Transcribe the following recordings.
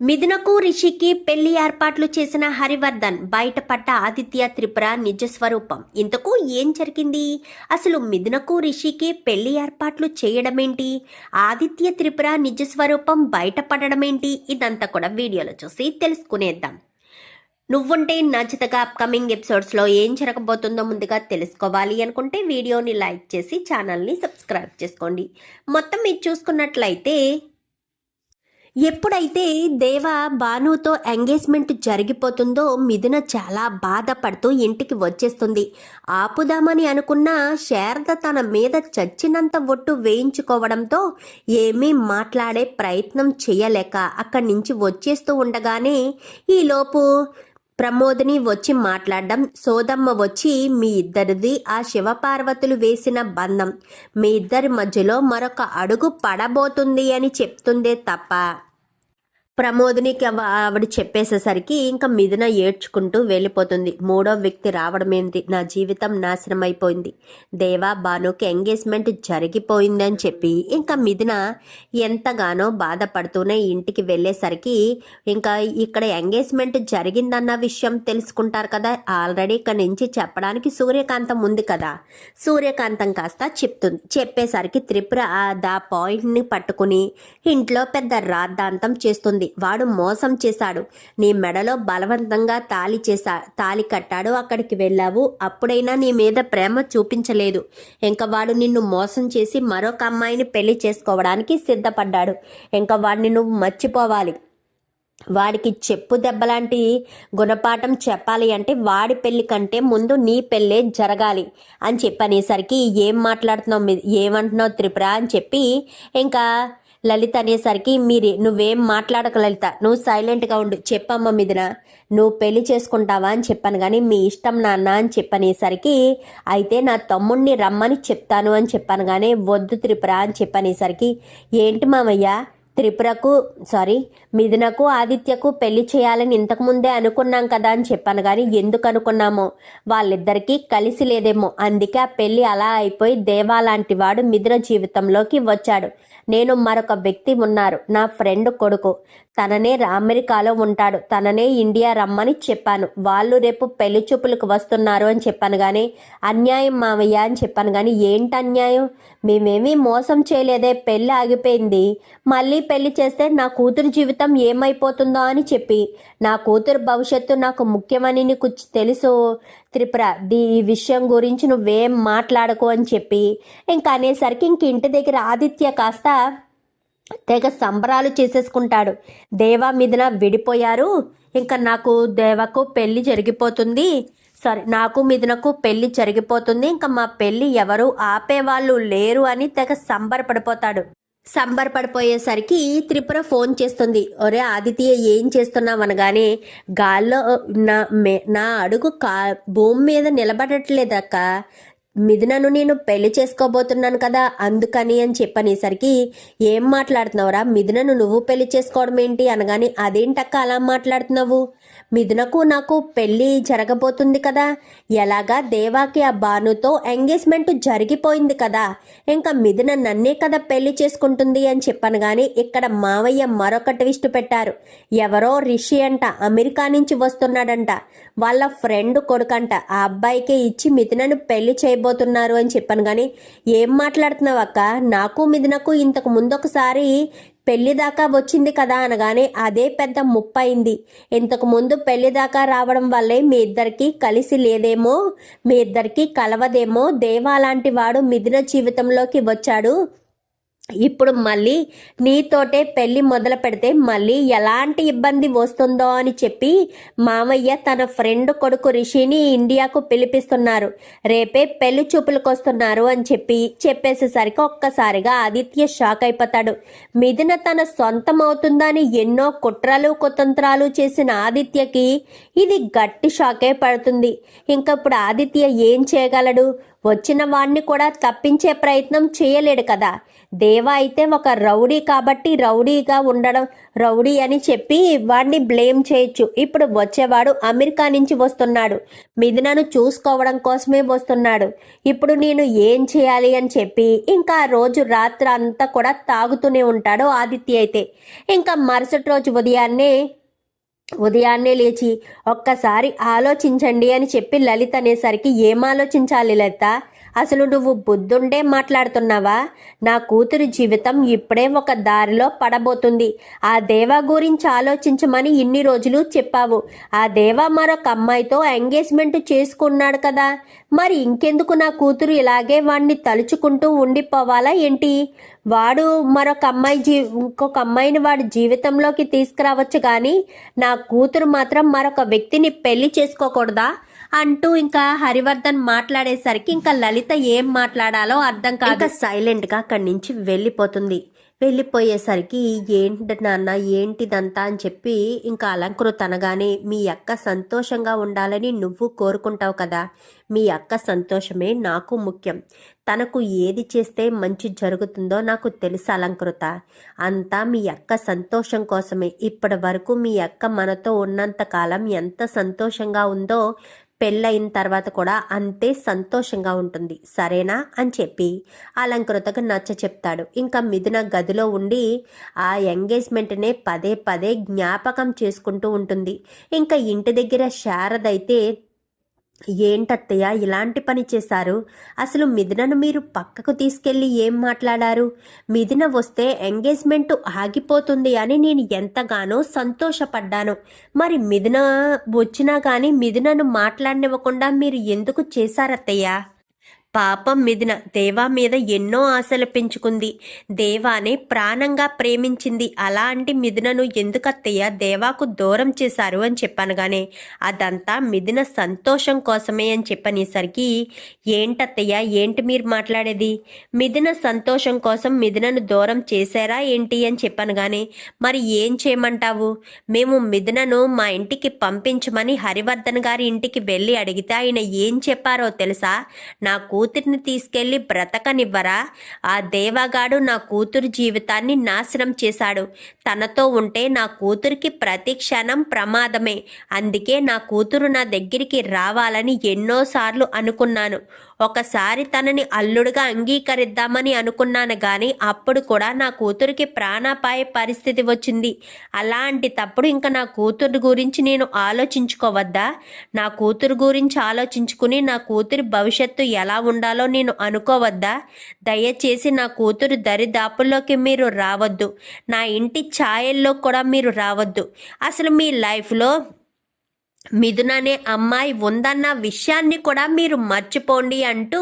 మిథునకు రిషికి పెళ్ళి ఏర్పాట్లు చేసిన హరివర్ధన్ బయటపడ్డ ఆదిత్య త్రిపుర నిజ స్వరూపం ఇంతకు ఏం జరిగింది? అసలు మిథునకు రిషికి పెళ్ళి ఏర్పాట్లు చేయడమేంటి? ఆదిత్య త్రిపుర నిజ స్వరూపం బయటపడడమేంటి? ఇదంతా కూడా వీడియోలో చూసి తెలుసుకునేద్దాం. నువ్వుంటే నచ్చితగా అప్కమింగ్ ఎపిసోడ్స్లో ఏం జరగబోతుందో ముందుగా తెలుసుకోవాలి అనుకుంటే వీడియోని లైక్ చేసి ఛానల్ని సబ్స్క్రైబ్ చేసుకోండి. మొత్తం మీరు చూసుకున్నట్లయితే ఎప్పుడైతే దేవ భానుతో ఎంగేజ్మెంట్ జరిగిపోతుందో మిథున చాలా బాధపడుతూ ఇంటికి వచ్చేస్తుంది. ఆపుదామని అనుకున్న శారద తన మీద చచ్చినంత ఒట్టు వేయించుకోవడంతో ఏమీ మాట్లాడే ప్రయత్నం చేయలేక అక్కడి నుంచి వచ్చేస్తూ ఉండగానే ఈలోపు ప్రమోదిని వచ్చి మాట్లాడడం సోదమ్మ వచ్చి మీ ఇద్దరిది ఆ శివపార్వతులు వేసిన బంధం. మీ ఇద్దరి మధ్యలో మరొక అడుగు పడబోతుంది అని చెప్తుందే తప్ప ప్రమోదినికి అవ- ఆవిడ చెప్పేసేసరికి ఇంకా మిథున ఏడ్చుకుంటూ వెళ్ళిపోతుంది. మూడో వ్యక్తి రావడమేంది? నా జీవితం నాశనం అయిపోయింది దేవా భానుకి ఎంగేజ్మెంట్ జరిగిపోయిందని చెప్పి ఇంకా మిథున ఎంతగానో బాధపడుతూనే ఇంటికి వెళ్ళేసరికి ఇంకా ఇక్కడ ఎంగేజ్మెంట్ జరిగిందన్న విషయం తెలుసుకుంటారు కదా? ఆల్రెడీ ఇక్కడ నుంచి చెప్పడానికి సూర్యకాంతం ఉంది కదా? సూర్యకాంతం కాస్త చెప్తుంది చెప్పేసరికి త్రిపుర ఆ దా పాయింట్ని పట్టుకుని ఇంట్లో పెద్ద రాద్ధాంతం చేస్తుంది. వాడు మోసం చేశాడు. నీ మెడలో బలవంతంగా తాలి చేశా తాలి కట్టాడు అక్కడికి వెళ్ళావు. అప్పుడైనా నీ మీద ప్రేమ చూపించలేదు. ఇంకా వాడు నిన్ను మోసం చేసి మరొక అమ్మాయిని పెళ్ళి చేసుకోవడానికి సిద్ధపడ్డాడు. ఇంకా వాడిని నువ్వు మర్చిపోవాలి. వాడికి చెప్పు దెబ్బలాంటి గుణపాఠం చెప్పాలి అంటే వాడి పెళ్ళి కంటే ముందు నీ పెళ్ళే జరగాలి అని చెప్పనేసరికి ఏం మాట్లాడుతున్నావు ఏమంటున్నావు త్రిపుర అని చెప్పి ఇంకా లలిత అనేసరికి మీరు నువ్వేం మాట్లాడక లలిత. నువ్వు సైలెంట్గా ఉండు. చెప్పమ్మ మిదిన నువ్వు పెళ్ళి చేసుకుంటావా అని చెప్పాను కానీ మీ ఇష్టం నాన్న అని చెప్పనేసరికి అయితే నా తమ్ముణ్ణి రమ్మని చెప్తాను అని చెప్పాను కానీ వద్దు త్రిపుర అని చెప్పనేసరికి ఏంటి మామయ్య? త్రిపురకు సారీ మిథునకు ఆదిత్యకు పెళ్ళి చేయాలని ఇంతకు ముందే అనుకున్నాం కదా అని చెప్పాను కానీ ఎందుకు అనుకున్నామో? వాళ్ళిద్దరికీ కలిసి లేదేమో. అందుకే ఆ పెళ్ళి అలా అయిపోయి దేవా లాంటి వాడు మిథున జీవితంలోకి వచ్చాడు. నేను మరొక వ్యక్తి ఉన్నారు. నా ఫ్రెండ్ కొడుకు. తననే అమెరికాలో ఉంటాడు. తననే ఇండియా రమ్మని చెప్పాను. వాళ్ళు రేపు పెళ్ళి చూపులకు వస్తున్నారు అని చెప్పాను కానీ అన్యాయం మావయ్య అని చెప్పాను కానీ ఏంటి అన్యాయం? మేమేమీ మోసం చేయలేదే. పెళ్ళి ఆగిపోయింది. మళ్ళీ పెళ్ళి చేస్తే నా కూతురు జీవితం ఏమైపోతుందో అని చెప్పి నా కూతురు భవిష్యత్తు నాకు ముఖ్యమని నీకు తెలుసు త్రిపుర దీ ఈ విషయం గురించి నువ్వేం మాట్లాడకు అని చెప్పి ఇంకా అనేసరికి ఇంక ఇంటి దగ్గర ఆదిత్య కాస్త తెగ సంబరాలు చేసేసుకుంటాడు. దేవా మీదన విడిపోయారు ఇంకా నాకు దేవకు పెళ్ళి జరిగిపోతుంది. సారీ నాకు మిథునకు పెళ్ళి జరిగిపోతుంది. ఇంకా మా పెళ్ళి ఎవరు ఆపేవాళ్ళు లేరు అని తెగ సంబరపడిపోతాడు. సంబరపడిపోయేసరికి త్రిపుర ఫోన్ చేస్తుంది. ఒరే ఆదిత్య ఏం చేస్తున్నావు? అనగానే గాల్లో నా మే నా అడుగు కా భూమి మీద నిలబడట్లేదక్క. మిథునను నేను పెళ్ళి చేసుకోబోతున్నాను కదా అందుకని అని చెప్పనేసరికి ఏం మాట్లాడుతున్నావురా? మిథునను నువ్వు పెళ్ళి చేసుకోవడం ఏంటి అనగానే అదేంటక్క అలా మాట్లాడుతున్నావు? మిథునకు నాకు పెళ్ళి జరగబోతుంది కదా. ఎలాగా దేవాకి ఆ భానుతో ఎంగేజ్మెంట్ జరిగిపోయింది కదా. ఇంకా మిథున నన్నే కదా పెళ్ళి చేసుకుంటుంది అని చెప్పాను కానీ ఇక్కడ మావయ్య మరొక ట్విస్ట్ పెట్టారు. ఎవరో రిషి అంట అమెరికా నుంచి వస్తున్నాడంట. వాళ్ళ ఫ్రెండ్ కొడుకంట. ఆ అబ్బాయికే ఇచ్చి మిథునను పెళ్ళి చేయబోతున్నారు అని చెప్పాను కానీ ఏం మాట్లాడుతున్నావు అక్క? నాకు మిథునకు ఇంతకు ముందు ఒకసారి పెళ్ళి దాకా వచ్చింది కదా అనగానే అదే పెద్ద ముప్పైంది. ఇంతకు ముందు పెళ్ళి దాకా రావడం వల్లే మీ ఇద్దరికి కలిసి లేదేమో మీ ఇద్దరికి కలవదేమో దేవా లాంటి వాడు మిథున జీవితంలోకి వచ్చాడు. ఇప్పుడు మళ్ళీ నీతోటే పెళ్ళి మొదలు పెడితే మళ్ళీ ఎలాంటి ఇబ్బంది వస్తుందో అని చెప్పి మామయ్య తన ఫ్రెండ్ కొడుకు రిషిని ఇండియాకు పిలిపిస్తున్నారు. రేపే పెళ్ళి చూపులకు వస్తున్నారు అని చెప్పి చెప్పేసేసరికి ఒక్కసారిగా ఆదిత్య షాక్ అయిపోతాడు. మిథున తన సొంతం అవుతుందని ఎన్నో కుట్రలు కుతంత్రాలు చేసిన ఆదిత్యకి ఇది గట్టి షాకే పడుతుంది. ఇంకా ఇప్పుడు ఆదిత్య ఏం చేయగలడు? వచ్చిన వాణ్ణి కూడా తప్పించే ప్రయత్నం చేయలేడు కదా. దేవా అయితే ఒక రౌడీ కాబట్టి రౌడీగా ఉండడం రౌడీ అని చెప్పి వాడిని బ్లేమ్ చేయొచ్చు. ఇప్పుడు వచ్చేవాడు అమెరికా నుంచి వస్తున్నాడు. మిథునను చూసుకోవడం కోసమే వస్తున్నాడు. ఇప్పుడు నేను ఏం చేయాలి అని చెప్పి ఇంకా రోజు రాత్రి అంతా కూడా తాగుతూనే ఉంటాడు ఆదిత్య అయితే. ఇంకా మరుసటి రోజు ఉదయాన్నే ఉదయాన్నే లేచి ఒక్కసారి ఆలోచించండి అని చెప్పి లలిత అనేసరికి ఏం ఆలోచించాలి లలిత? అసలు నువ్వు బుద్ధుండే మాట్లాడుతున్నావా? నా కూతురి జీవితం ఇప్పుడే ఒక దారిలో పడబోతుంది. ఆ దేవా గురించి ఆలోచించమని ఇన్ని రోజులు చెప్పావు. ఆ దేవా మరొక అమ్మాయితో ఎంగేజ్మెంట్ చేసుకున్నాడు కదా. మరి ఇంకెందుకు నా కూతురు ఇలాగే వాణ్ణి తలుచుకుంటూ ఉండిపోవాలా ఏంటి? వాడు మరొక అమ్మాయి జీ ఇంకొక అమ్మాయిని వాడి జీవితంలోకి తీసుకురావచ్చు కానీ నా కూతురు మాత్రం మరొక వ్యక్తిని పెళ్ళి చేసుకోకూడదా? అంటూ ఇంకా హరివర్ధన్ మాట్లాడేసరికి ఇంకా లలిత ఏం మాట్లాడాలో అర్థం కాదు. ఇంకా సైలెంట్గా అక్కడి నుంచి వెళ్ళిపోతుంది. వెళ్ళిపోయేసరికి ఏంటి నాన్న ఏంటిదంతా అని చెప్పి ఇంకా అలంకృత అనగానే మీ అక్క సంతోషంగా ఉండాలని నువ్వు కోరుకుంటావు కదా. మీ అక్క సంతోషమే నాకు ముఖ్యం. తనకు ఏది చేస్తే మంచి జరుగుతుందో నాకు తెలుసు అలంకృత. అంతా మీ అక్క సంతోషం కోసమే. ఇప్పటి వరకు మీ అక్క మనతో ఉన్నంత కాలం ఎంత సంతోషంగా ఉందో పెళ్ళయిన తర్వాత కూడా అంతే సంతోషంగా ఉంటుంది. సరేనా? అని చెప్పి అలంకృతకు నచ్చ చెప్తాడు. ఇంకా మిథున గదిలో ఉండి ఆ ఎంగేజ్మెంట్నే పదే పదే జ్ఞాపకం చేసుకుంటూ ఉంటుంది. ఇంకా ఇంటి దగ్గర శారద అయితే ఏంటత్తయ్య ఇలాంటి పని చేశారు? అసలు మిథునను మీరు పక్కకు తీసుకెళ్ళి ఏం మాట్లాడారు? మిథున వస్తే ఎంగేజ్మెంట్ ఆగిపోతుంది అని నేను ఎంతగానో సంతోషపడ్డాను. మరి మిథున వచ్చినా కానీ మిథునను మాట్లాడినివ్వకుండా మీరు ఎందుకు చేశారత్తయ్య? పాపం మిదిన దేవా మీద ఎన్నో ఆశలు పెంచుకుంది. దేవానే ప్రాణంగా ప్రేమించింది. అలాంటి మిథునను ఎందుకత్తయ్య దేవాకు దూరం చేశారు అని చెప్పనగానే. అదంతా మిథున సంతోషం కోసమే అని చెప్పనేసరికి ఏంటత్తయ్య ఏంటి మీరు మాట్లాడేది? మిథున సంతోషం కోసం మిథునను దూరం చేశారా ఏంటి అని చెప్పనగానే. మరి ఏం చేయమంటావు? మేము మిథునను మా ఇంటికి పంపించమని హరివర్ధన్ గారి ఇంటికి వెళ్ళి అడిగితే ఆయన ఏం చెప్పారో తెలుసా? నాకు కూతురిని తీసుకెళ్ళి బ్రతకనివ్వరా? ఆ దేవగాడు నా కూతురు జీవితాన్ని నాశనం చేశాడు. తనతో ఉంటే నా కూతురికి ప్రతి క్షణం ప్రమాదమే. అందుకే నా కూతురు నా దగ్గరికి రావాలని ఎన్నోసార్లు అనుకున్నాను. ఒకసారి తనని అల్లుడుగా అంగీకరిద్దామని అనుకున్నాను కానీ అప్పుడు కూడా నా కూతురికి ప్రాణాపాయ పరిస్థితి వచ్చింది. అలాంటి తప్పుడు ఇంకా నా కూతురు గురించి నేను ఆలోచించుకోవద్దా? నా కూతురు గురించి ఆలోచించుకుని నా కూతురి భవిష్యత్తు ఎలా ఉండాలో నేను అనుకోవద్దా? దయచేసి నా కూతురు దరిదాపుల్లోకి మీరు రావద్దు. నా ఇంటి ఛాయల్లో కూడా మీరు రావద్దు. అసలు మీ లైఫ్లో మిథుననే అమ్మాయి ఉందన్న విషయాన్ని కూడా మీరు మర్చిపోండి అంటూ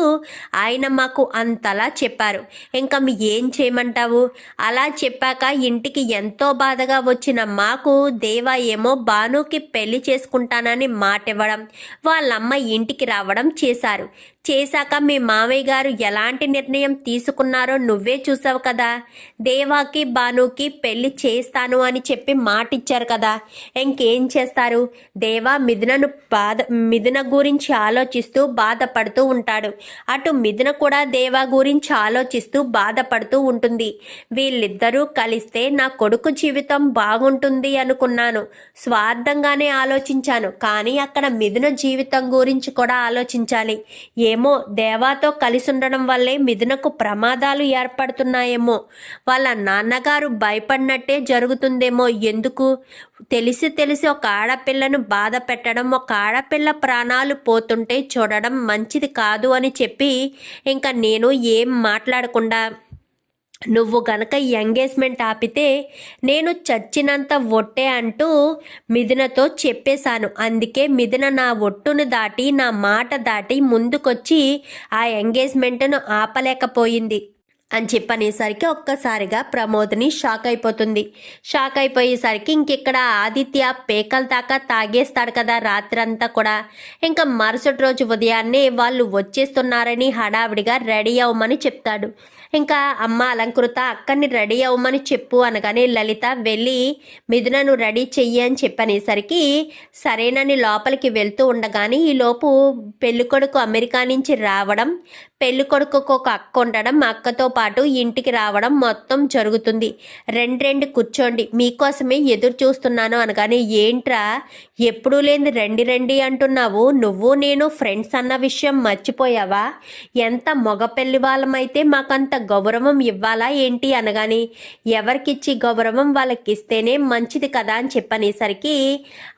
ఆయన మాకు అంతలా చెప్పారు. ఇంకా మీ ఏం చేయమంటావు? అలా చెప్పాక ఇంటికి ఎంతో బాధగా వచ్చిన మాకు దేవా ఏమో భానుకి పెళ్ళి చేసుకుంటానని మాట ఇవ్వడం వాళ్ళమ్మ ఇంటికి రావడం చేశారు. చేశాక మీ మామయ్య గారు ఎలాంటి నిర్ణయం తీసుకున్నారో నువ్వే చూసావు కదా. దేవాకి బానుకి పెళ్ళి చేస్తాను అని చెప్పి మాట ఇచ్చారు కదా. ఇంకేం చేస్తారు? దేవా మిథునను బాధ మిథున గురించి ఆలోచిస్తూ బాధపడుతూ ఉంటాడు. అటు మిథున కూడా దేవా గురించి ఆలోచిస్తూ బాధపడుతూ ఉంటుంది. వీళ్ళిద్దరూ కలిస్తే నా కొడుకు జీవితం బాగుంటుంది అనుకున్నాను. స్వార్థంగానే ఆలోచించాను. కానీ అక్కడ మిథున జీవితం గురించి కూడా ఆలోచించాలి. ఏమో దేవాతో కలిసి ఉండడం వల్లే మిథునకు ప్రమాదాలు ఏర్పడుతున్నాయేమో. వాళ్ళ నాన్నగారు భయపడినట్టే జరుగుతుందేమో ఎందుకు? తెలిసి తెలిసి ఒక ఆడపిల్లను బాధ పెట్టడం ఒక ఆడపిల్ల ప్రాణాలు పోతుంటే చూడడం మంచిది కాదు అని చెప్పి ఇంకా నేను ఏం మాట్లాడకుండా నువ్వు గనక ఎంగేజ్మెంట్ ఆపితే నేను చచ్చినంత ఒట్టే అంటూ మిథునతో చెప్పేశాను. అందుకే మిథున నా ఒట్టును దాటి నా మాట దాటి ముందుకొచ్చి ఆ ఎంగేజ్మెంట్ను ఆపలేకపోయింది అని చెప్పనేసరికి ఒక్కసారిగా ప్రమోద్ని షాక్ అయిపోతుంది. షాక్ అయిపోయేసరికి ఇంకిక్కడ ఆదిత్య పేకల దాకా తాగేస్తాడు కదా రాత్రంతా కూడా. ఇంకా మరుసటి రోజు ఉదయాన్నే వాళ్ళు వచ్చేస్తున్నారని హడావిడిగా రెడీ అవ్వమని చెప్తాడు. ఇంకా అమ్మ అలంకృత అక్కడిని రెడీ అవ్వమని చెప్పు అనగానే లలిత వెళ్ళి మిథునను రెడీ చెయ్యి అని చెప్పనేసరికి సరేనని లోపలికి వెళ్తూ ఉండగానే ఈలోపు పెళ్ళికొడుకు అమెరికా నుంచి రావడం పెళ్ళికొడుకుకు ఒక అక్క ఉండడం అక్కతో పాటు ఇంటికి రావడం మొత్తం జరుగుతుంది. రెండు రెండు కూర్చోండి. మీకోసమే ఎదురు చూస్తున్నాను అనగానే ఏంట్రా? ఎప్పుడూ లేని రండి రండి అంటున్నావు. నువ్వు నేను ఫ్రెండ్స్ అన్న విషయం మర్చిపోయావా? ఎంత మగ పెళ్ళి వాళ్ళమైతే మాకంత గౌరవం ఇవ్వాలా ఏంటి అనగాని ఎవరికిచ్చి గౌరవం వాళ్ళకి ఇస్తేనే మంచిది కదా అని చెప్పనేసరికి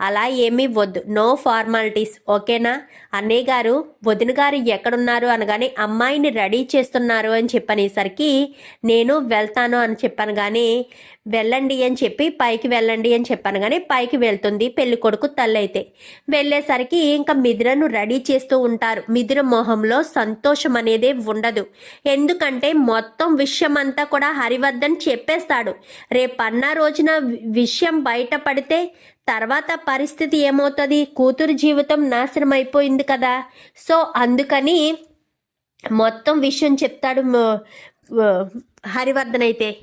అలా ఏమీ వద్దు. No formalities. ఓకేనా? అన్నయ్య గారు వదిన గారు ఎక్కడున్నారు? అనగానే అమ్మాయిని రెడీ చేస్తున్నారు అని చెప్పనేసరికి నేను వెళ్తాను అని చెప్పాను కానీ వెళ్ళండి అని చెప్పి పైకి వెళ్ళండి అని చెప్పాను కానీ పైకి వెళ్తుంది పెళ్ళి కొడుకు తల్లైతే. వెళ్ళేసరికి ఇంకా మిథునను రెడీ చేస్తూ ఉంటారు. మిథున మొహంలో సంతోషం అనేది ఉండదు. ఎందుకంటే మొత్తం విషయం అంతా కూడా హరివర్ధన్ చెప్పేస్తాడు. రేపన్న రోజున వి- విషయం బయటపడితే తర్వాత పరిస్థితి ఏమవుతుంది? కూతురు జీవితం నాశనం అయిపోయింది కదా. సో అందుకని మొత్తం విషయం చెప్తాడు హరివర్ధన్ అయితే.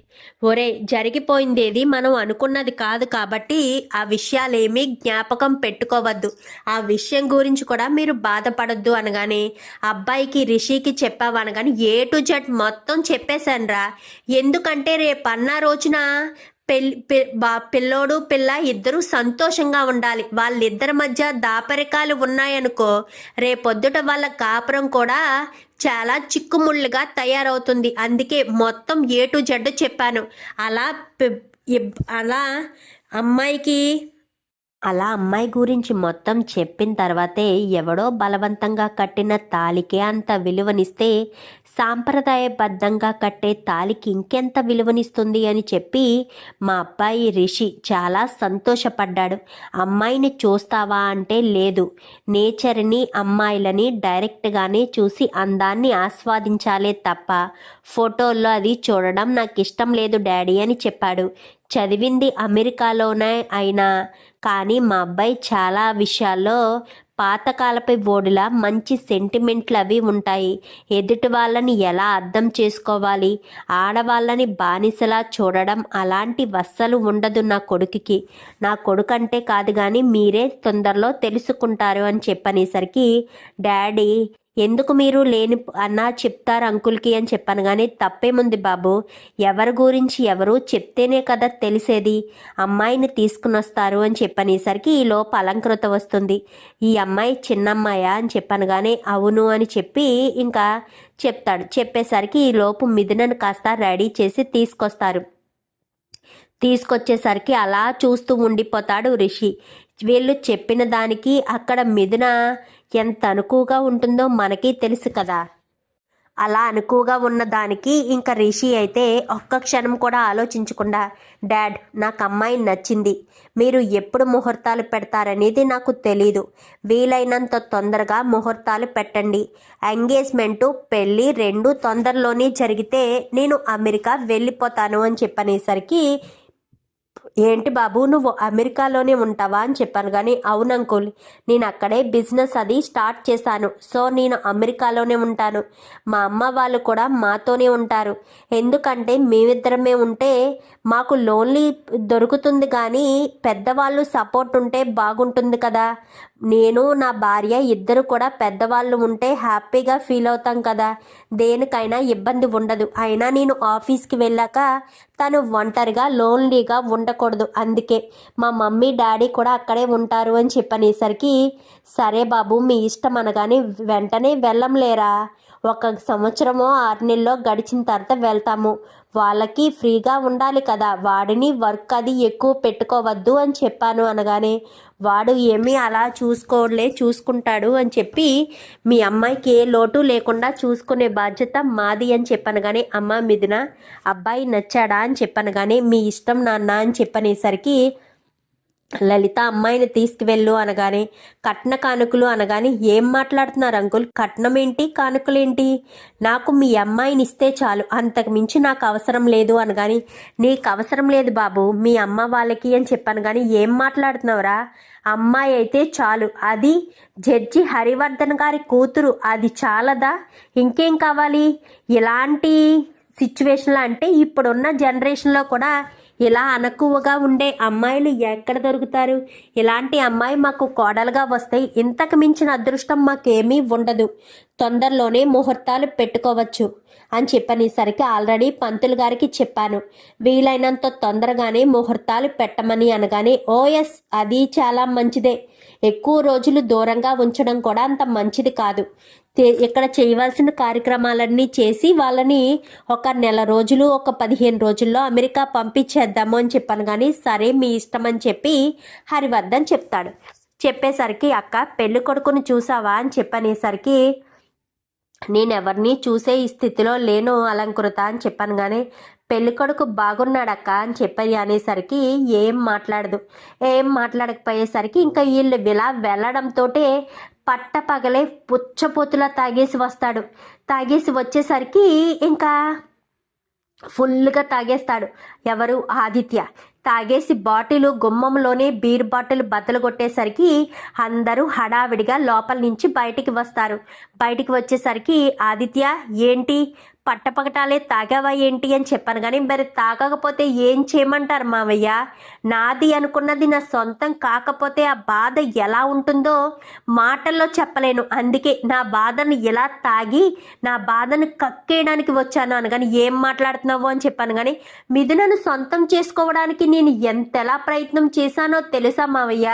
ఒరే జరిగిపోయిందేది? మనం అనుకున్నది కాదు కాబట్టి ఆ విషయాలేమీ జ్ఞాపకం పెట్టుకోవద్దు. ఆ విషయం గురించి కూడా మీరు బాధపడొద్దు అనగానే అబ్బాయికి రిషికి చెప్పావు ఏ టు జెడ్ మొత్తం చెప్పేశానురా. ఎందుకంటే రేపు అన్న రోజున పెళ్ళి బా పిల్లోడు పిల్ల ఇద్దరూ సంతోషంగా ఉండాలి. వాళ్ళిద్దరి మధ్య దాపరికాలు ఉన్నాయనుకో రేపొద్దుట వాళ్ళ కాపురం కూడా చాలా చిక్కుముళ్ళుగా తయారవుతుంది. అందుకే మొత్తం ఏ టు జెడ్ చెప్పాను. అలా అలా అమ్మాయికి అలా అమ్మాయి గురించి మొత్తం చెప్పిన తర్వాతే ఎవడో బలవంతంగా కట్టిన తాలికే అంత విలువనిస్తే సాంప్రదాయబద్ధంగా కట్టే తాలికి ఇంకెంత విలువనిస్తుంది అని చెప్పి మా అబ్బాయి రిషి చాలా సంతోషపడ్డాడు. అమ్మాయిని చూస్తావా అంటే లేదు. నేచర్ని అమ్మాయిలని డైరెక్ట్గానే చూసి అందాన్ని ఆస్వాదించాలే తప్ప ఫోటోల్లో అది చూడడం నాకు ఇష్టం లేదు డాడీ అని చెప్పాడు. చదివింది అమెరికాలోనే అయినా కానీ మా అబ్బాయి చాలా విషయాల్లో పాతకాలపై ఓడిలా మంచి సెంటిమెంట్లు అవి ఉంటాయి. ఎదుటి వాళ్ళని ఎలా అర్థం చేసుకోవాలి? ఆడవాళ్ళని బానిసలా చూడడం అలాంటి వస్సలు ఉండదు నా కొడుకుకి. నా కొడుకంటే కాదు కానీ మీరే తొందరలో తెలుసుకుంటారు అని చెప్పనేసరికి డాడీ ఎందుకు మీరు లేని అన్నా చెప్తారు అంకుల్కి అని చెప్పాను కానీ తప్పేముంది బాబు. ఎవరి గురించి ఎవరు చెప్తేనే కదా తెలిసేది. అమ్మాయిని తీసుకుని వస్తారు అని చెప్పనేసరికి ఈ లోపు అలంకృత వస్తుంది. ఈ అమ్మాయి చిన్నమ్మాయా అని చెప్పాను కానీ అవును అని చెప్పి ఇంకా చెప్తాడు. చెప్పేసరికి ఈ లోపు మిథునను కాస్త రెడీ చేసి తీసుకొస్తారు. తీసుకొచ్చేసరికి అలా చూస్తూ ఉండిపోతాడు రిషి. వీళ్ళు చెప్పిన దానికి అక్కడ మిథున ఎంత అనుకువగా ఉంటుందో మనకి తెలుసు కదా. అలా అనుకువగా ఉన్న దానికి ఇంకా రిషి అయితే ఒక్క క్షణం కూడా ఆలోచించకుండా డాడ్ నాకు అమ్మాయి నచ్చింది. మీరు ఎప్పుడు ముహూర్తాలు పెడతారనేది నాకు తెలీదు. వీలైనంత తొందరగా ముహూర్తాలు పెట్టండి. ఎంగేజ్మెంటు పెళ్ళి రెండు తొందరలోనే జరిగితే నేను అమెరికా వెళ్ళిపోతాను అని చెప్పనేసరికి ఏంటి బాబు నువ్వు అమెరికాలోనే ఉంటావా అని చెప్పాను కానీ అవును అంకుల్ నేను అక్కడే బిజినెస్ అది స్టార్ట్ చేశాను. సో నేను అమెరికాలోనే ఉంటాను. మా అమ్మ వాళ్ళు కూడా మాతోనే ఉంటారు. ఎందుకంటే మేమిద్దరమే ఉంటే మాకు లోన్లీ దొరుకుతుంది కానీ పెద్దవాళ్ళు సపోర్ట్ ఉంటే బాగుంటుంది కదా. నేను నా భార్య ఇద్దరు కూడా పెద్దవాళ్ళు ఉంటే హ్యాపీగా ఫీల్ అవుతాం కదా. దేనికైనా ఇబ్బంది ఉండదు. అయినా నేను ఆఫీస్కి వెళ్ళాక తను ఒంటరిగా లోన్లీగా ఉండకూడదు. అందుకే మా మమ్మీ డాడీ కూడా అక్కడే ఉంటారు అని చెప్పనేసరికి సరే బాబు మీ ఇష్టం అనగానే వెంటనే వెళ్ళంలేరా? ఒక సంవత్సరమో ఆరు నెలలో గడిచిన తర్వాత వెళ్తాము. వాళ్ళకి ఫ్రీగా ఉండాలి కదా. వాడిని వర్క్ అది ఎక్కువ పెట్టుకోవద్దు అని చెప్పాను అనగానే వాడు ఏమీ అలా చూసుకోలే చూసుకుంటాడు అని చెప్పి మీ అమ్మాయికి ఏ లోటు లేకుండా చూసుకునే బాధ్యత మాది అని చెప్పాను కానీ అమ్మ మిథున అబ్బాయి నచ్చాడా అని చెప్పాను కానీ మీ ఇష్టం నాన్న అని చెప్పనేసరికి లలిత అమ్మాయిని తీసుకువెళ్ళు అనగానే కట్న కానుకలు అనగానే ఏం మాట్లాడుతున్నారు అంకుల్? కట్నం ఏంటి? కానుకలేంటి నాకు మీ అమ్మాయిని ఇస్తే చాలు. అంతకు మించి నాకు అవసరం లేదు అనగాని నీకు అవసరం లేదు బాబు మీ అమ్మ వాళ్ళకి అని చెప్పాను కానీ ఏం మాట్లాడుతున్నావురా? అమ్మాయి అయితే చాలు. అది జడ్జి హరివర్ధన్ గారి కూతురు. అది చాలదా? ఇంకేం కావాలి? ఇలాంటి సిచ్యువేషన్లో అంటే ఇప్పుడున్న జనరేషన్లో కూడా ఇలా అనక్కువగా ఉండే అమ్మాయిలు ఎక్కడ దొరుకుతారు? ఇలాంటి అమ్మాయి మాకు కోడలుగా వస్తే ఇంతకు మించిన అదృష్టం మాకేమీ ఉండదు. తొందరలోనే ముహూర్తాలు పెట్టుకోవచ్చు అని చెప్పనేసరికి ఆల్రెడీ పంతులు గారికి చెప్పాను. వీలైనంత తొందరగానే ముహూర్తాలు పెట్టమని అనగానే ఓఎస్ అది చాలా మంచిదే. ఎక్కువ రోజులు దూరంగా ఉంచడం కూడా అంత మంచిది కాదు. ఇక్కడ చేయవలసిన కార్యక్రమాలన్నీ చేసి వాళ్ళని ఒక నెల రోజులు ఒక పదిహేను రోజుల్లో అమెరికా పంపించేద్దాము అని చెప్పాను కానీ సరే మీ ఇష్టం అని చెప్పి హరివర్ధన్ చెప్తాడు. చెప్పేసరికి అక్క పెళ్ళి కొడుకుని చూసావా? అని చెప్పనేసరికి నేను ఎవరిని చూసే ఈ స్థితిలో లేను అలంకృత అని చెప్పాను కానీ పెళ్ళికొడుకు బాగున్నాడక్క? అని చెప్పి అనేసరికి ఏం మాట్లాడదు. ఏం మాట్లాడకపోయేసరికి ఇంకా వీళ్ళు ఇలా వెళ్ళడంతో పట్ట పగలే పుచ్చపోతులా తాగేసి వస్తాడు. తాగేసి వచ్చేసరికి ఇంకా ఫుల్గా తాగేస్తాడు. ఎవరు? ఆదిత్య. తాగేసి బాటిల్ గుమ్మంలోనే బీర్ బాటిల్ బద్దలు కొట్టేసరికి అందరూ హడావిడిగా లోపల నుంచి బయటికి వస్తారు. బయటికి వచ్చేసరికి ఆదిత్య ఏంటి? పట్టపగటాలే తాగావా ఏంటి అని చెప్పాను కానీ మరి తాగకపోతే ఏం చేయమంటారు మావయ్య? నాది అనుకున్నది నా సొంతం కాకపోతే ఆ బాధ ఎలా ఉంటుందో మాటల్లో చెప్పలేను. అందుకే నా బాధను ఎలా తాగి నా బాధను కక్కేయడానికి వచ్చాను అనగాని ఏం మాట్లాడుతున్నావు అని చెప్పాను కానీ మిథునను సొంతం చేసుకోవడానికి నేను ఎంతెలా ప్రయత్నం చేశానో తెలుసా మావయ్య?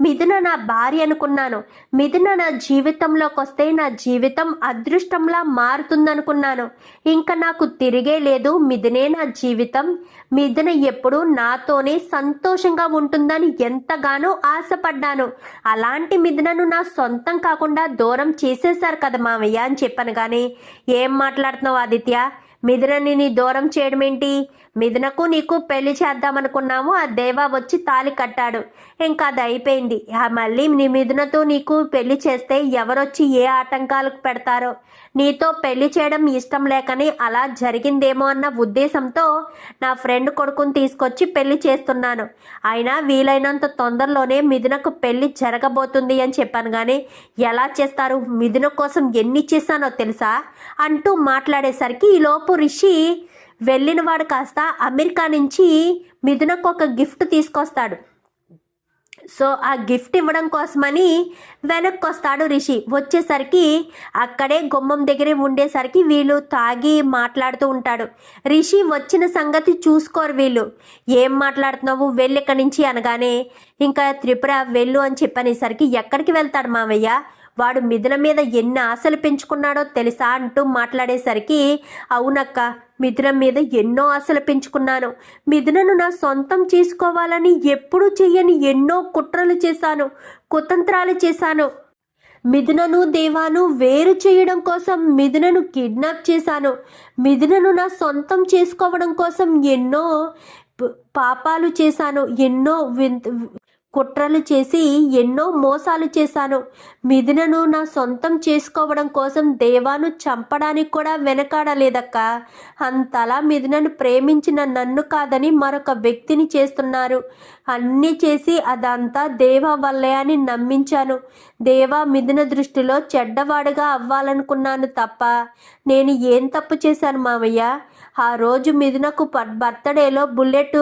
మిథున నా భార్య అనుకున్నాను. మిథున నా జీవితంలోకి వస్తే నా జీవితం అదృష్టంలా మారుతుందనుకున్నాను. ఇంకా నాకు తిరిగే లేదు. మిథునే నా జీవితం. మిథున ఎప్పుడు నాతోనే సంతోషంగా ఉంటుందని ఎంతగానో ఆశపడ్డాను. అలాంటి మిథునను నా సొంతం కాకుండా దూరం చేసేశారు కదా మావయ్య అని చెప్పాను కానీ ఏం మాట్లాడుతున్నావు ఆదిత్య? మిథునని నీ దూరం చేయడం ఏంటి మిథునకు నీకు పెళ్ళి చేద్దామనుకున్నాము ఆ దేవా వచ్చి తాలి కట్టాడు. ఇంకా అది అయిపోయింది. ఆ మళ్ళీ నీ మిథునతో నీకు పెళ్ళి చేస్తే ఎవరొచ్చి ఏ ఆటంకాలకు పెడతారో? నీతో పెళ్ళి చేయడం ఇష్టం లేకని అలా జరిగిందేమో అన్న ఉద్దేశంతో నా ఫ్రెండ్ కొడుకుని తీసుకొచ్చి పెళ్ళి చేస్తున్నాను. అయినా వీలైనంత తొందరలోనే మిథునకు పెళ్ళి జరగబోతుంది అని చెప్పాను కానీ ఎలా చేస్తారు? మిథున కోసం ఎన్ని చేశానో తెలుసా? అంటూ మాట్లాడేసరికి ఈలోపు రిషి వెళ్ళిన వాడు కాస్త అమెరికా నుంచి మిథునకు ఒక గిఫ్ట్ తీసుకొస్తాడు. సో ఆ గిఫ్ట్ ఇవ్వడం కోసమని వెనక్కి వస్తాడు రిషి. వచ్చేసరికి అక్కడే గుమ్మం దగ్గరే ఉండేసరికి వీళ్ళు తాగి మాట్లాడుతూ ఉంటాడు. రిషి వచ్చిన సంగతి చూసుకోరు వీళ్ళు. ఏం మాట్లాడుతున్నావు? వెళ్ళి ఇక్కడి నుంచి అనగానే ఇంకా త్రిపుర వెళ్ళు అని చెప్పనేసరికి ఎక్కడికి వెళ్తాడు మావయ్య వాడు మిథున మీద ఎన్ని ఆశలు పెంచుకున్నాడో తెలుసా అంటూ మాట్లాడేసరికి అవునక్క మిథున మీద ఎన్నో ఆశలు పెంచుకున్నాను. మిథునను నా సొంతం చేసుకోవాలని ఎప్పుడూ చెయ్యని ఎన్నో కుట్రలు చేశాను కుతంత్రాలు చేశాను. మిథునను దేవాను వేరు చేయడం కోసం మిథునను కిడ్నాప్ చేశాను. మిథునను నా సొంతం చేసుకోవడం కోసం ఎన్నో పాపాలు చేశాను ఎన్నో వింత కుట్రలు చేసి ఎన్నో మోసాలు చేశాను. మిథునను నా సొంతం చేసుకోవడం కోసం దేవాను చంపడానికి కూడా వెనకాడలేదక్క. అంతలా మిథునను ప్రేమించిన నన్ను కాదని మరొక వ్యక్తిని చేస్తున్నారు. అన్నీ చేసి అదంతా దేవ వల్లే అని నమ్మించాను. దేవ మిథున దృష్టిలో చెడ్డవాడుగా అవ్వాలనుకున్నాను తప్ప నేను ఏం తప్పు చేశాను మావయ్య? ఆ రోజు మిథునకు బర్త్డేలో బుల్లెట్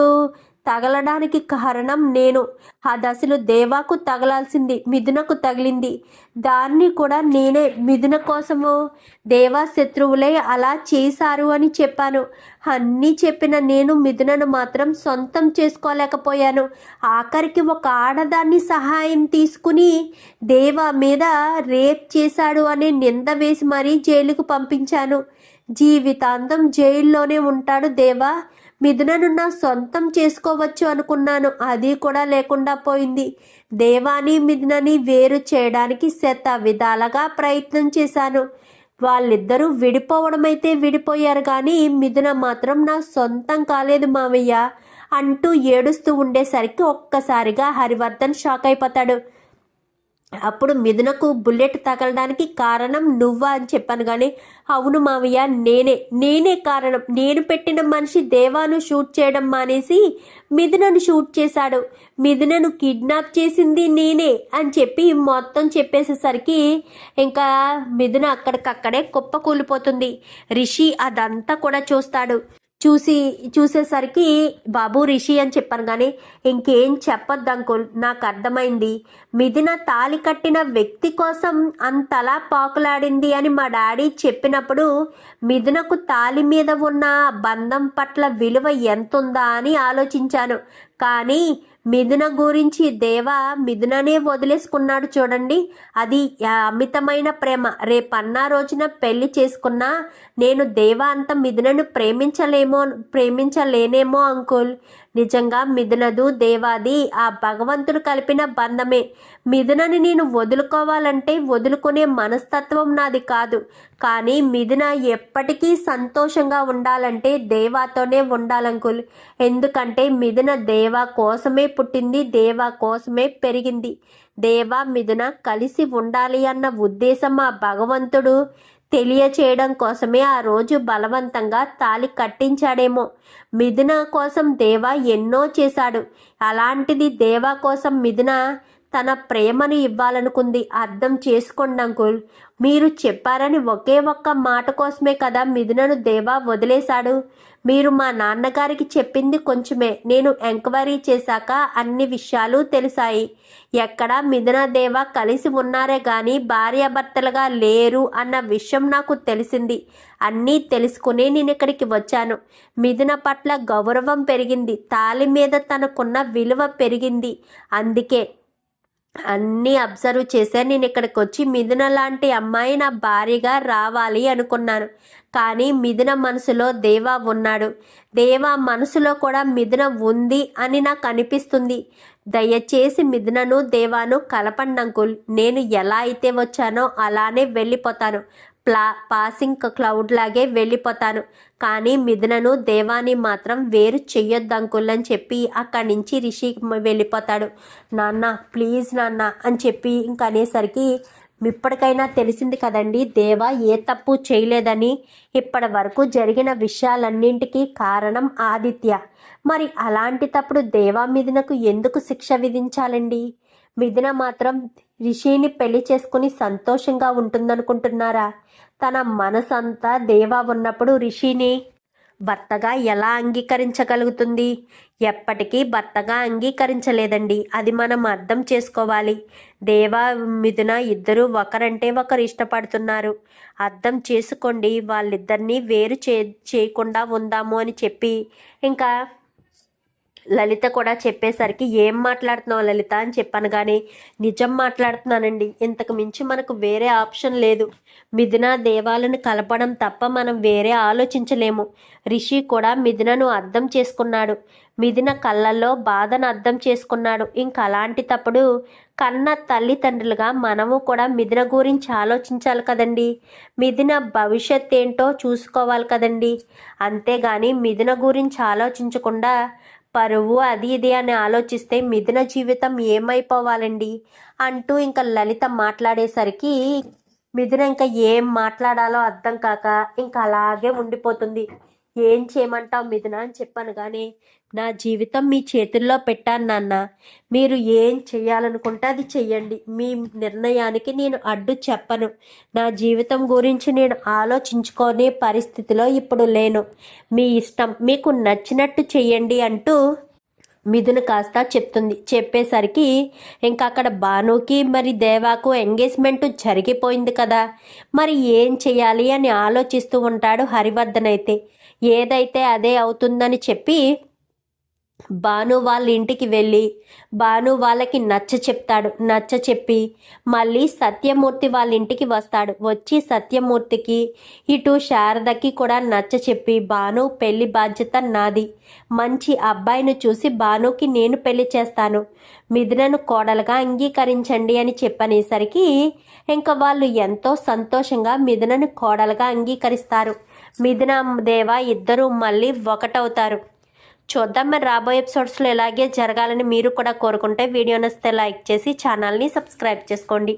తగలడానికి కారణం నేను. ఆ దశలో దేవాకు తగలాల్సింది మిథునకు తగిలింది. దాన్ని కూడా నేనే మిథున కోసము దేవా శత్రువులే అలా చేశారు అని చెప్పాను. అన్నీ చెప్పిన నేను మిథునను మాత్రం సొంతం చేసుకోలేకపోయాను. ఆఖరికి ఒక ఆడదాన్ని సహాయం తీసుకుని దేవా మీద రేప్ చేశాడు అనే నింద వేసి మరీ జైలుకు పంపించాను. జీవితాంతం జైల్లోనే ఉంటాడు దేవా. మిథునను నా సొంతం చేసుకోవచ్చు అనుకున్నాను. అది కూడా లేకుండా పోయింది. దేవాని మిథునని వేరు చేయడానికి శత విధాలుగా ప్రయత్నం చేశాను. వాళ్ళిద్దరూ విడిపోవడం అయితే విడిపోయారు కానీ మిథున మాత్రం నా సొంతం కాలేదు మావయ్య అంటూ ఏడుస్తూ ఉండేసరికి ఒక్కసారిగా హరివర్ధన్ షాక్ అయిపోతాడు అప్పుడు మిథునకు బుల్లెట్ తగలడానికి కారణం నువ్వా అని చెప్పాను కానీ అవును మావయ్య నేనే నేనే కారణం. నేను పెట్టిన మనిషి దేవాను షూట్ చేయడం మానేసి మిథునను షూట్ చేశాడు. మిథునను కిడ్నాప్ చేసింది నేనే అని చెప్పి మొత్తం చెప్పేసేసరికి ఇంకా మిథున అక్కడికక్కడే కుప్ప కూలిపోతుంది రిషి అదంతా కూడా చూస్తాడు. చూసి చూసేసరికి బాబు రిషి అని చెప్పాను కానీ ఇంకేం చెప్పొద్దు అంకుల్ నాకు అర్థమైంది. మిథున తాలి కట్టిన వ్యక్తి కోసం అంతలా పాకులాడింది అని మా డాడీ చెప్పినప్పుడు మిథునకు తాలి మీద ఉన్న బంధం పట్ల విలువ ఎంతుందా అని ఆలోచించాను. కానీ మిథున గురించి దేవ మిథుననే వదిలేసుకున్నాడు చూడండి. అది అమితమైన ప్రేమ. రేపన్నా రోజున పెళ్ళి చేసుకున్నా నేను దేవ అంత మిథునను ప్రేమించలేమో ప్రేమించలేనేమో అంకుల్. నిజంగా మిథునదు దేవాది ఆ భగవంతుడు కలిపిన బంధమే. మిథునని నేను వదులుకోవాలంటే వదులుకునే మనస్తత్వం నాది కాదు. కానీ మిథున ఎప్పటికీ సంతోషంగా ఉండాలంటే దేవాతోనే ఉండాలంకుల్. ఎందుకంటే మిథున దేవా కోసమే పుట్టింది దేవా కోసమే పెరిగింది. దేవా మిథున కలిసి ఉండాలి అన్న ఉద్దేశం ఆ భగవంతుడు తెలియచేయడం కోసమే ఆ రోజు బలవంతంగా తాలి కట్టించాడేమో. మిథున కోసం దేవా ఎన్నో చేశాడు. అలాంటిది దేవా కోసం మిథున తన ప్రేమను ఇవ్వాలనుకుంది. అర్థం చేసుకోండి అంకుల్. మీరు చెప్పారని ఒకే ఒక్క మాట కోసమే కదా మిథునను దేవా వదిలేశాడు. మీరు మా నాన్నగారికి చెప్పింది కొంచెమే. నేను ఎంక్వైరీ చేశాక అన్ని విషయాలు తెలిసాయి ఎక్కడ మిథునాదేవ కలిసి ఉన్నారే గాని భార్యాభర్తలుగా లేరు అన్న విషయం నాకు తెలిసింది. అన్నీ తెలుసుకుని నేను ఇక్కడికి వచ్చాను. మిథున పట్ల గౌరవం పెరిగింది. తాలి మీద తనకున్న విలువ పెరిగింది. అందుకే అన్నీ అబ్జర్వ్ చేశాను నేను ఇక్కడికి వచ్చి మిథున లాంటి అమ్మాయి నా భార్యగా రావాలి అనుకున్నాను. కానీ మిథున మనసులో దేవా ఉన్నాడు. దేవా మనసులో కూడా మిథున ఉంది అని నాకు అనిపిస్తుంది. దయచేసి మిథునను దేవాను కలపండి అంకుల్. నేను ఎలా అయితే వచ్చానో అలానే వెళ్ళిపోతాను. ప్లా పాసింగ్ క్లౌడ్ లాగే వెళ్ళిపోతాను కానీ మిథునను దేవాని మాత్రం వేరు చెయ్యొద్దు అంకుల్ అని చెప్పి అక్కడి నుంచి రిషి వెళ్ళిపోతాడు. నాన్న ప్లీజ్ నాన్న అని చెప్పి ఇంక అనేసరికి ఇప్పటికైనా తెలిసింది కదండి దేవ ఏ తప్పు చేయలేదని. ఇప్పటి వరకు జరిగిన విషయాలన్నింటికీ కారణం ఆదిత్య. మరి అలాంటి తప్పుడు దేవా మిథునకు ఎందుకు శిక్ష విధించాలండి? మిథున మాత్రం రిషిని పెళ్ళి చేసుకుని సంతోషంగా ఉంటుందనుకుంటున్నారా? తన మనసంతా దేవా ఉన్నప్పుడు రిషిని భర్తగా ఎలా అంగీకరించగలుగుతుంది? ఎప్పటికీ భర్తగా అంగీకరించలేదండి. అది మనం అర్థం చేసుకోవాలి. దేవా మిథున ఇద్దరు ఒకరంటే ఒకరు ఇష్టపడుతున్నారు. అర్థం చేసుకోండి వాళ్ళిద్దరినీ వేరు చే చేయకుండా ఉందాము అని చెప్పి. ఇంకా లలిత కూడా చెప్పేసరికి ఏం మాట్లాడుతున్నావు లలిత? అని చెప్పాను. కానీ నిజం మాట్లాడుతున్నానండి. ఇంతకు మించి మనకు వేరే ఆప్షన్ లేదు. మిథున దేవాలను కలపడం తప్ప మనం వేరే ఆలోచించలేము. రిషి కూడా మిథునను అర్థం చేసుకున్నాడు. మిథున కళ్ళల్లో బాధను అర్థం చేసుకున్నాడు. ఇంక అలాంటి తప్పుడు కన్న తల్లిదండ్రులుగా మనము కూడా మిథున గురించి ఆలోచించాలి కదండి. మిథున భవిష్యత్ ఏంటో చూసుకోవాలి కదండి. అంతేగాని మిథున గురించి ఆలోచించకుండా పరువు అది ఇది అని ఆలోచిస్తే మిథున జీవితం ఏమైపోవాలండి? అంటూ ఇంకా లలిత మాట్లాడేసరికి మిథున ఇంకా ఏం మాట్లాడాలో అర్థం కాక ఇంకా అలాగే ఉండిపోతుంది. ఏం చేయమంటావు మిథున అని చెప్పాను కానీ నా జీవితం మీ చేతుల్లో పెట్టాను నాన్న. మీరు ఏం చేయాలనుకుంటే అది చెయ్యండి. మీ నిర్ణయానికి నేను అడ్డు చెప్పను. నా జీవితం గురించి నేను ఆలోచించుకునే పరిస్థితిలో ఇప్పుడు లేను. మీ ఇష్టం మీకు నచ్చినట్టు చెయ్యండి అంటూ మిథున కాస్త చెప్తుంది. చెప్పేసరికి ఇంకా అక్కడ భానుకి మరి దేవాకు ఎంగేజ్మెంట్ జరిగిపోయింది కదా. మరి ఏం చేయాలి అని ఆలోచిస్తూ ఉంటాడు హరివర్ధన్ అయితే ఏదైతే అదే అవుతుందని చెప్పి భాను వాళ్ళ ఇంటికి వెళ్ళి భాను వాళ్ళకి నచ్చ చెప్తాడు నచ్చ చెప్పి మళ్ళీ సత్యమూర్తి వాళ్ళ ఇంటికి వస్తాడు. వచ్చి సత్యమూర్తికి ఇటు శారదకి కూడా నచ్చ చెప్పి భాను పెళ్ళి బాధ్యత నాది. మంచి అబ్బాయిని చూసి భానుకి నేను పెళ్ళి చేస్తాను. మిథునను కోడలుగా అంగీకరించండి అని చెప్పనేసరికి ఇంకా వాళ్ళు ఎంతో సంతోషంగా మిథునను కోడలుగా అంగీకరిస్తారు. మిథున దేవ ఇద్దరూ మళ్ళీ ఒకటవుతారు. చూద్దాం మరి రాబోయే ఎపిసోడ్స్లో ఇలాగే జరగాలని మీరు కూడా కోరుకుంటే వీడియో నచ్చితే లైక్ చేసి ఛానల్ని సబ్స్క్రైబ్ చేసుకోండి.